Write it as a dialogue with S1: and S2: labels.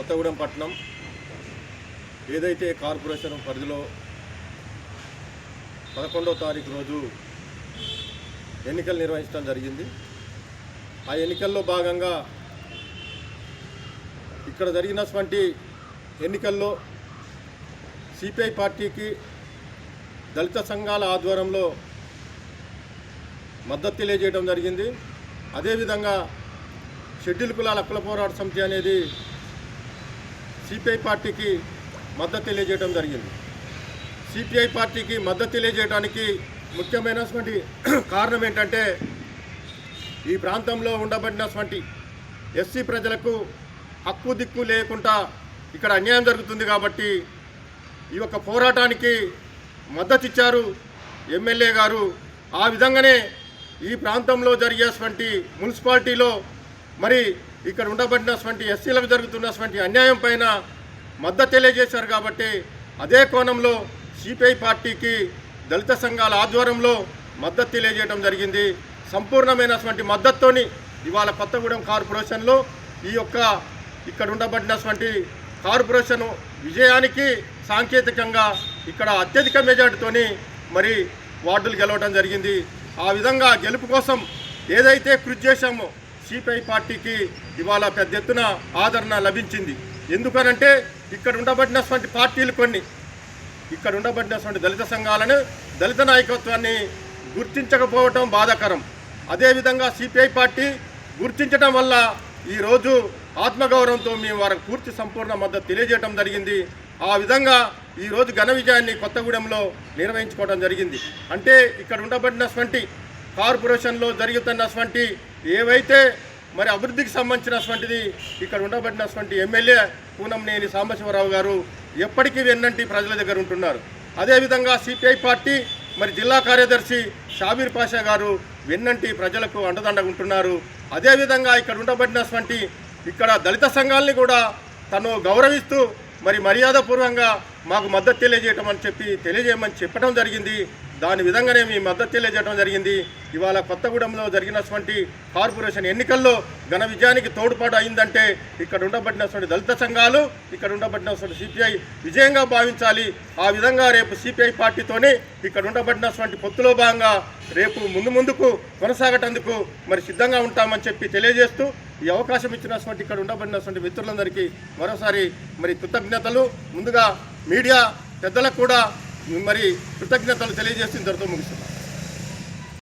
S1: కొత్తగూడెం పట్టణం ఏదైతే కార్పొరేషన్ పరిధిలో పదకొండవ తారీఖు రోజు ఎన్నికలు నిర్వహించడం జరిగింది. ఆ ఎన్నికల్లో భాగంగా ఇక్కడ జరిగినటువంటి ఎన్నికల్లో సిపిఐ పార్టీకి దళిత సంఘాల ఆధ్వర్యంలో మద్దతు తెలియజేయడం జరిగింది. అదేవిధంగా షెడ్యూల్ కులాల హక్కుల పోరాట సమితి అనేది సిపిఐ పార్టీకి మద్దతు తెలియజేయడం జరిగింది. సిపిఐ పార్టీకి మద్దతు తెలియజేయడానికి ముఖ్యమైనటువంటి కారణం ఏంటంటే ఈ ప్రాంతంలో ఉండబడినటువంటి ఎస్సీ ప్రజలకు హక్కు దిక్కు లేకుండా ఇక్కడ అన్యాయం జరుగుతుంది కాబట్టి ఈ యొక్క పోరాటానికి మద్దతు ఇచ్చారు ఎమ్మెల్యే గారు. ఆ విధంగానే ఈ ప్రాంతంలో జరిగేటువంటి మున్సిపాలిటీలో మరి ఇక్కడ ఉండబడినటువంటి ఎస్సీలకు జరుగుతున్నటువంటి అన్యాయం పైన మద్దతు తెలియజేశారు కాబట్టి అదే కోణంలో సిపిఐ పార్టీకి దళిత సంఘాల ఆధ్వర్యంలో మద్దతు తెలియజేయడం జరిగింది. సంపూర్ణమైనటువంటి మద్దతుతోని ఇవాళ కొత్తగూడెం కార్పొరేషన్లో ఈ యొక్క ఇక్కడ ఉండబడినటువంటి కార్పొరేషన్ విజయానికి సాంకేతికంగా ఇక్కడ అత్యధిక మెజార్టీతోని మరి వార్డులు గెలవడం జరిగింది. ఆ విధంగా గెలుపు కోసం ఏదైతే కృషి చేశామో సిపిఐ పార్టీకి ఇవాళ పెద్ద ఎత్తున ఆదరణ లభించింది. ఎందుకనంటే ఇక్కడ ఉండబడినటువంటి పార్టీలు కొన్ని. ఇక్కడ ఉండబడినటువంటి దళిత సంఘాలను దళిత నాయకత్వాన్ని గుర్తించకపోవటం బాధాకరం. అదేవిధంగా సిపిఐ పార్టీ గుర్తించడం వల్ల ఈరోజు ఆత్మగౌరవంతో మేము వారికి పూర్తి సంపూర్ణ మద్దతు తెలియజేయడం జరిగింది. ఆ విధంగా ఈరోజు ఘన విజయాన్ని కొత్తగూడెంలో నిర్వహించుకోవడం జరిగింది. అంటే ఇక్కడ ఉండబడినటువంటి కార్పొరేషన్లో జరుగుతున్నటువంటి ఏవైతే మరి అభివృద్ధికి సంబంధించినటువంటిది ఇక్కడ ఉండబడినటువంటి ఎమ్మెల్యే పూనంనేని సాంబశివరావు గారు ఎప్పటికీ వెన్నంటి ప్రజల దగ్గర ఉంటున్నారు. అదేవిధంగా సిపిఐ పార్టీ మరి జిల్లా కార్యదర్శి షాబీర్ పాషా గారు వెన్నంటి ప్రజలకు అండదండగా ఉంటున్నారు. అదేవిధంగా ఇక్కడ ఉండబడినటువంటి ఇక్కడ దళిత సంఘాలని కూడా తను గౌరవిస్తూ మరి మర్యాదపూర్వకంగా మాకు మద్దతు తెలియజేయటం అని చెప్పి తెలియజేయమని చెప్పడం జరిగింది. దాని విధంగానే మీ మద్దతు తెలియజేయడం జరిగింది. ఇవాళ కొత్తగూడెంలో జరిగినటువంటి కార్పొరేషన్ ఎన్నికల్లో ఘన విజయానికి తోడ్పాటు అయిందంటే ఇక్కడ ఉండబడినటువంటి దళిత సంఘాలు ఇక్కడ ఉండబడినటువంటి సిపిఐ విజయంగా భావించాలి. ఆ విధంగా రేపు సిపిఐ పార్టీతోనే ఇక్కడ ఉండబడినటువంటి పొత్తులో భాగంగా రేపు ముందు ముందుకు కొనసాగటందుకు మరి సిద్ధంగా ఉంటామని చెప్పి తెలియజేస్తూ ఈ అవకాశం ఇచ్చినటువంటి ఇక్కడ ఉండబడినటువంటి మిత్రులందరికీ మరోసారి మరి కృతజ్ఞతలు. ముందుగా మీడియా పెద్దలకు కూడా మరి కృతజ్ఞతలు తెలియజేసిన తర్వాత ముగిస్తున్నాను.